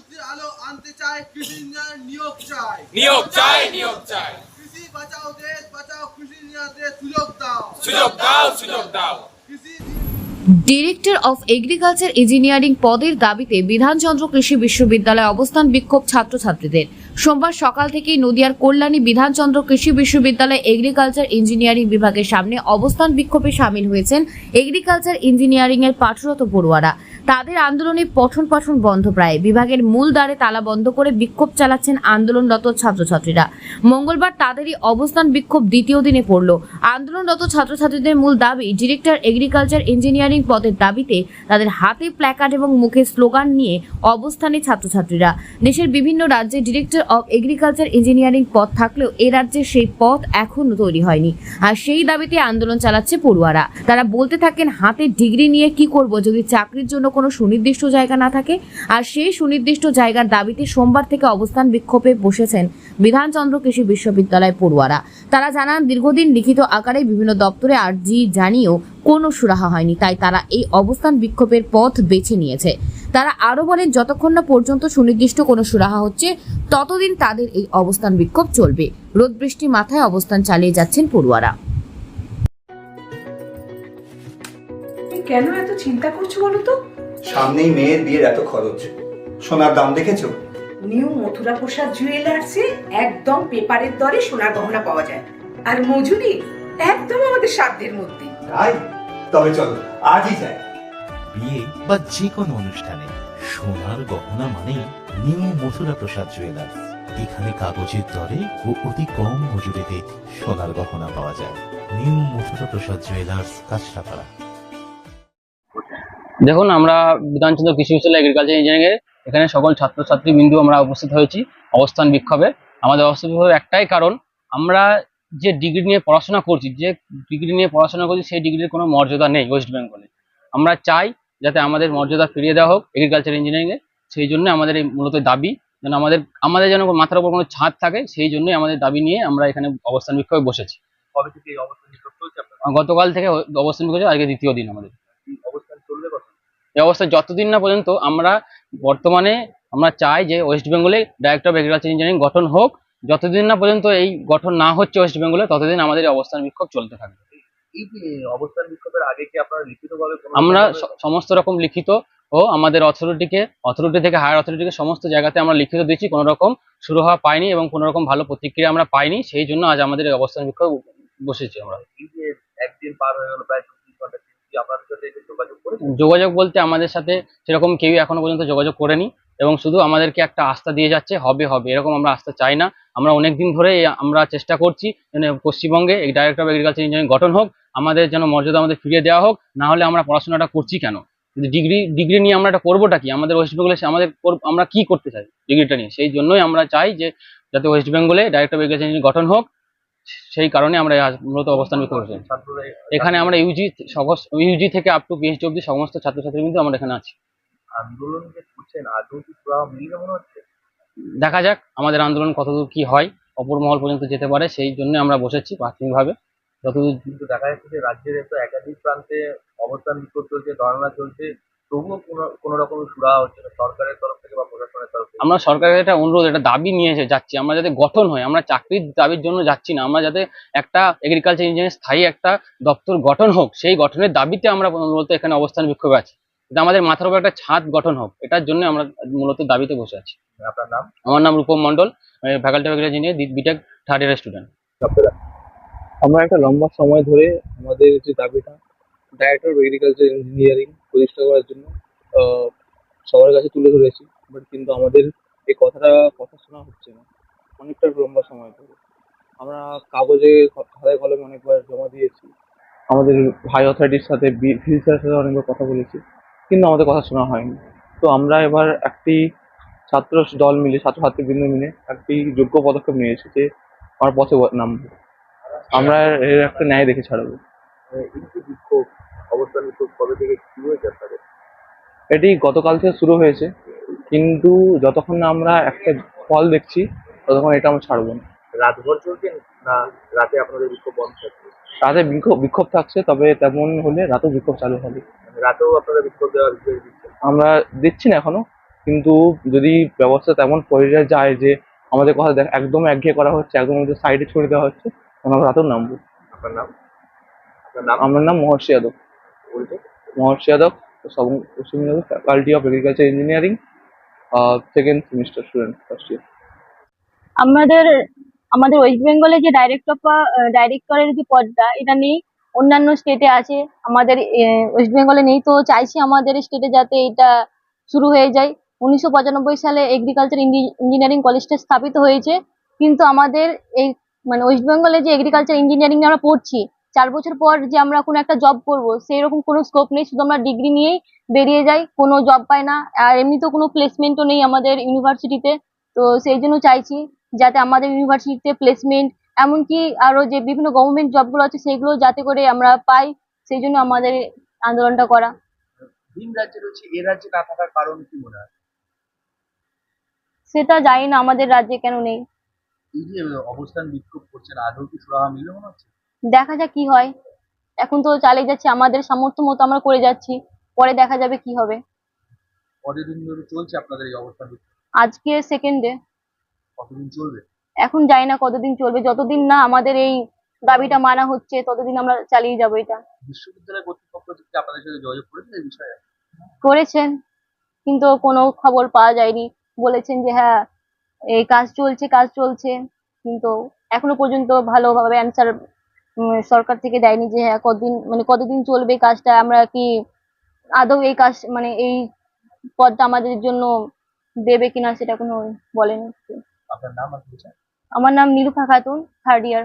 প্রযুক্তির আলো আনতে চায় কৃষি ইঞ্জিনিয়ার নিয়োগ চায় নিয়োগ চাই নিয়োগ চাই। কৃষি বাঁচাও দেশ বাঁচাও কৃষি ইঞ্জিনিয়ারদের সুযোগ দাও। সুযোগ দাও সুযোগ দাও। কৃষি ডিরেক্টর অফ এগ্রিকালচার ইঞ্জিনিয়ারিং পদের দাবিতে বিধানচন্দ্র কৃষি বিশ্ববিদ্যালয়ে অবস্থান বিক্ষোভ ছাত্রছাত্রীদের। সোমবার সকাল থেকেই নদিয়ার কল্যাণী বিধানচন্দ্র কৃষি বিশ্ববিদ্যালয় এগ্রিকালচার ইঞ্জিনিয়ারিং বিভাগের সামনে অবস্থান বিক্ষোভে সামিল হয়েছেন এগ্রিকালচার ইঞ্জিনিয়ারিং এর পাঠরত পড়ুয়ারা। তাদের আন্দোলনে পঠন পাঠন বন্ধ প্রায়। বিভাগের মূল দ্বারে তালা বন্ধ করে বিক্ষোভ চালাচ্ছেন আন্দোলনরত ছাত্রছাত্রীরা। মঙ্গলবার তাদেরই অবস্থান বিক্ষোভ দ্বিতীয় দিনে পড়ল। আন্দোলনরত ছাত্রছাত্রীদের মূল দাবি, ডিরেক্টর এগ্রিকালচার ইঞ্জিনিয়ারিং পদের দাবিতে তাদের হাতে প্ল্যাকার্ড এবং মুখে স্লোগান নিয়ে অবস্থানে ছাত্রছাত্রীরা। দেশের বিভিন্ন রাজ্যে ডিরেক্টর অব এগ্রিকালচার ইঞ্জিনিয়ারিং পদ থাকলেও এ রাজ্যে সেই পথ এখনও তৈরি হয়নি। আর সেই দাবিতে আন্দোলন চালাচ্ছে পড়ুয়ারা। তারা বলতে থাকেন, হাতে ডিগ্রি নিয়ে কি করব? যদি চাকরির জন্য কোনো সুনির্দিষ্ট জায়গা না থাকে। আর সেই সুনির্দিষ্ট জায়গার দাবিতে সোমবার থেকে অবস্থান বিক্ষোভে বসেছেন বিধানচন্দ্র কৃষি বিশ্ববিদ্যালয় পড়ুয়ারা। তারা জানান, দীর্ঘদিন লিখিত আকারে বিভিন্ন দপ্তরে আর্জি জানিয়েও কোনো সুরাহা হয়নি, তাই তারা এই অবস্থান বিক্ষোভের পথ বেছে নিয়েছে। তারা আরও বলেন, যতক্ষণ না পর্যন্ত সুনির্দিষ্ট কোনো সুরাহা হচ্ছে, ততদিন তাদের এই অবস্থান বিক্ষোভ চলবে। রোদ বৃষ্টি মাথায় অবস্থান চালিয়ে যাচ্ছেন পড়ুয়ারা। কেন এত চিন্তা করছ বলো তো? সামনেই মেয়ের বিয়ের এত খরচ। সোনার দাম দেখেছ? নিউ মথুরা প্রসাদ জুয়েলার্সে একদম পেপারের দরে সোনার গহনা পাওয়া যায়। আর মজুরি একদম আমাদের সাধ্যের মধ্যে। তাই? তবে চলো আজই যাই। বিয়ে বা যে কোনো অনুষ্ঠানে সোনার গহনা মানে নিউ মথুরা প্রসাদ জুয়েলার্স এখানে কাগজের দরে ও অতি কম মজুরিতে সোনার গহনা পাওয়া যায়। New Mathura Prasad jewellers Kanchrapara. দেখুন আমরা বিধানচন্দ্র কৃষি বিশ্ববিদ্যালয় এগ্রিকালচার ইঞ্জিনিয়ারিং এর এখানে সকল ছাত্রছাত্রী বিন্দু আমরা উপস্থিত হয়েছি অবস্থান বিক্ষোভে। আমাদের অবস্থান বিক্ষোভের একটাই কারণ আমরা যে ডিগ্রি নিয়ে পড়াশোনা করছি যে ডিগ্রি নিয়ে পড়াশোনা করছি সেই ডিগ্রির কোনো মর্যাদা নেই ওয়েস্ট বেঙ্গলে আমরা চাই যাতে আমাদের মর্যাদা ফিরিয়ে দেওয়া হোক এগ্রিকালচার ইঞ্জিনিয়ারিং এ সেই জন্য আমাদের এই মূলত দাবি যেন আমাদের আমাদের যেন মাথার উপর কোনো ছাদ থাকে সেই জন্যই আমাদের দাবি নিয়ে আমরা এখানে অবস্থান বিক্ষোভে বসেছি। গতকাল থেকে অবস্থান বিক্ষোভ আজকে দ্বিতীয় দিন আমাদের এই অবস্থান চলবে কত এই অবস্থা যতদিন না পর্যন্ত আমরা বর্তমানে আমরা চাই যে ওয়েস্ট বেঙ্গলে ডাইরেক্টর অফ এগ্রিকালচার ইঞ্জিনিয়ারিং গঠন হোক যতদিন না পর্যন্ত এই গঠন না হচ্ছে ওয়েস্ট বেঙ্গলে ততদিন আমাদের অবস্থান বিক্ষোভ চলতে থাকবে। এই যে অবস্থান বিক্ষোভের আগে কি আপনারা লিখিতভাবে আমরা সমস্ত রকম লিখিত ও আমাদের অথরিটিকে অথরিটি থেকে হায়ার অথরিটিকে সমস্ত জায়গাতে আমরা লিখিত দিচ্ছি কোনো রকম শুরু হওয়া পাইনি এবং কোনো রকম ভালো প্রতিক্রিয়া আমরা পাইনি সেই জন্য আজ আমাদের অবস্থান বিক্ষোভ বসেছি আমরা। একদিন পার হয়ে গেল প্রায় চব্বিশ ঘণ্টা কি আপনাদের সাথে এসে যোগাযোগ বলতে আমাদের সাথে সেরকম কেউই এখনও পর্যন্ত যোগাযোগ করেনি এবং শুধু আমাদেরকে একটা আস্থা দিয়ে যাচ্ছে, হবে হবে। এরকম আমরা আস্থা চাই না। আমরা অনেক দিন ধরে আমরা চেষ্টা করছি যেন পশ্চিমবঙ্গে এই ডাইরেক্টর অফ এগ্রিকালচার ইঞ্জিনিয়ারিং গঠন হোক, আমাদের যেন মর্যাদা আমাদের ফিরিয়ে দেওয়া হোক, না হলে আমরা পড়াশোনাটা করছি কেন? ডিগ্রি ডিগ্রি নিয়ে আমরা এটা করবোটা কি? আমাদের ওয়েস্ট বেঙ্গলে আমাদের আমরা কি করতে চাই ডিগ্রিটা নিয়ে? সেই জন্যই আমরা চাই যে, যাতে ওয়েস্ট বেঙ্গলে ডাইরেক্টর অফ এগ্রিকালচার ইঞ্জিনিয়ারিং গঠন হোক সেই কারণে আমরা মূলত অবস্থান বিক্ষোভ করছি এখানে আমরা ইউজি সমস্ত ইউজি থেকে আপ টু পিএইচডি অব্দি সমস্ত ছাত্রছাত্রী কিন্তু আমরা এখানে আছি। আন্দোলন দেখা যাক আমাদের আন্দোলন কতদূর কি হয়। অপর মহল পর্যন্ত যেতে পারে সেই জন্য আমরা বসেছি প্রাথমিকভাবে। যতদূর কিন্তু দেখা যাচ্ছে যে রাজ্যের তো একাধিক প্রান্তে অবস্থান বিক্ষোভ চলছে ধর্ণা চলছে তবুও কোনো কোনো রকম সুরা হচ্ছে না। সরকারের তরফ থেকে বা প্রশাসনের তরফ থেকে আমরা সরকারের একটা অনুরোধ একটা দাবি নিয়ে এসে যাচ্ছি। আমরা যাতে গঠন হয় আমরা চাকরির দাবির জন্য যাচ্ছি না। আমরা যাতে একটা এগ্রিকালচার ইঞ্জিনিয়ার স্থায়ী একটা দপ্তর গঠন হোক সেই গঠনের দাবিতে আমরা মূলত এখানে অবস্থান বিক্ষোভে আছি। যাতে আমাদের মাথার উপর একটা ছাদ গঠন হোক এটার জন্য আমরা মূলত দাবিতে বসে আছি। আপনার নাম? আমার নাম Rupam Mondal faculty of engineer BTech third year student আমরা একটা লম্বা সময় ধরে আমাদের যে দাবিটা ডাইরেক্টর অফ এগ্রিকালচার ইঞ্জিনিয়ারিং প্রতিষ্ঠা করার জন্য আহ, সবার কাছে তুলে ধরেছি। বাট কিন্তু আমাদের এই কথাটা কথা শোনা হচ্ছে না। অনেকটা লম্বা সময় ধরে। আমরা কাগজে খাতায় কলমে অনেকবার জমা দিয়েছি। আমাদের হাই অথরিটির সাথে ভিসিআর সাথে অনেকবার কথা বলেছি। কিন্তু আমাদের কথা শোনা হয়নি। তো আমরা এবার একটি ছাত্র দল মিলে ছাত্র ছাত্রছাত্রীবৃন্দ মিলে একটি যোগ্য পদক্ষেপ নিয়েছি যে আমার পথে নামবো। আমরা এর একটা ন্যায় দেখে ছাড়বো। অবস্থান কবে থেকে শুরু হয়েছে আপনাদের? এটি গতকাল থেকে শুরু হয়েছে। কিন্তু যতক্ষণ না আমরা একটা ফল দেখছি ততক্ষণ এটা আমরা ছাড়বো না। রাতভর চলছে না রাতে আপনাদের বিক্ষোভ বন্ধ থাকছে? রাতে বিক্ষোভ বিক্ষোভ থাকছে তবে তেমন হলে রাতেও বিক্ষোভ চালু হবে। মানে রাতেও আপনারা বিক্ষোভ দেওয়ার আমরা দিচ্ছি না এখনও কিন্তু যদি ব্যবস্থা তেমন পর্যায়ে যায় যে আমাদের কথা দেখ একদম একঘেয়ে করা হচ্ছে একদম আমাদের সাইডে ছড়িয়ে দেওয়া হচ্ছে তখন আমরা রাতেও নামবো। আপনার নাম? আপনার নাম? আমার নাম মহর্ষি যাদব। পরিচয় Maharshi Yadav Paschim Medinipur faculty of agriculture engineering second semester student first year আমাদের আমাদের ওয়েস্ট বেঙ্গলে যে ডাইরেক্টর ডাইরেক্টরের যে পদটা, এটা নেই। অন্যান্য স্টেটে আছে। আমাদের ওয়েস্ট বেঙ্গলে নেই। তো চাইছি আমাদের স্টেটে যাতে এটা শুরু হয়ে যায়। উনিশশো পঁচানব্বই সালে এগ্রিকালচার ইঞ্জিনিয়ারিং কলেজটা স্থাপিত হয়েছে। কিন্তু আমাদের এই মানে ওয়েস্ট বেঙ্গলে যে এগ্রিকালচার ইঞ্জিনিয়ারিং আমরা পড়ছি চার বছর পর যে আমরা কোনো একটা জব করব সেই রকম কোনো স্কোপ নেই শুধু আমরা ডিগ্রি নিয়েই বেরিয়ে যাই কোনো জব পাই না। আর এমনিতেও কোনো প্লেসমেন্টও নেই আমাদের ইউনিভার্সিটিতে তো। সেই জন্য চাইছি যাতে আমাদের ইউনিভার্সিটিতে প্লেসমেন্ট এমনকি আরও যে বিভিন্ন গভর্নমেন্ট জবগুলো আছে সেগুলো যাতে করে আমরা পাই। সেই জন্য আমাদের আন্দোলনটা করা। ভিন রাজ্যে রয়েছে এ রাজ্যে না থাকার কারণ কি মনে হয়? সেটা জানি না আমাদের রাজ্যে কেন নেই। এই যে অবস্থান বিক্ষোভ করছেন আদৌ কি সুরাহা মিলবে মনে হচ্ছে? দেখা যাক কি হয়। এখন তো চালিয়ে যাচ্ছে আমাদের সামর্থ্য মতো আমরা করে যাচ্ছি। পরে দেখা যাবে কি হবে। কতদিন ধরে চলছে আপনাদের এই অবস্থান আজকে সেকেন্ড ডে কতদিন চলবে? এখন জানি না কতদিন চলবে। যতদিন না আমাদের এই দাবিটা মানা হচ্ছে ততদিন আমরা চালিয়ে যাব এটা। বিশ্ববিদ্যালয় কর্তৃপক্ষ আপনাদের সাথে যোগাযোগ করেছে এই বিষয়ে? করেছেন কিন্তু কোনো খবর পাওয়া যায়নি। বলেছেন যে হ্যাঁ এই কাজ চলছে কাজ চলছে। কিন্তু এখনও পর্যন্ত ভালোভাবে অ্যান্সার সরকার থেকে দেয়নি যে হ্যাঁ কতদিন মানে কতদিন চলবে এই কাজটা আমরা কি আদৌ এই কাজ মানে এই পদটা আমাদের জন্য দেবে কিনা সেটা কোনো বলেনি। আপনার নাম আমার নাম নিরুফা খাতুন থার্ড ইয়ার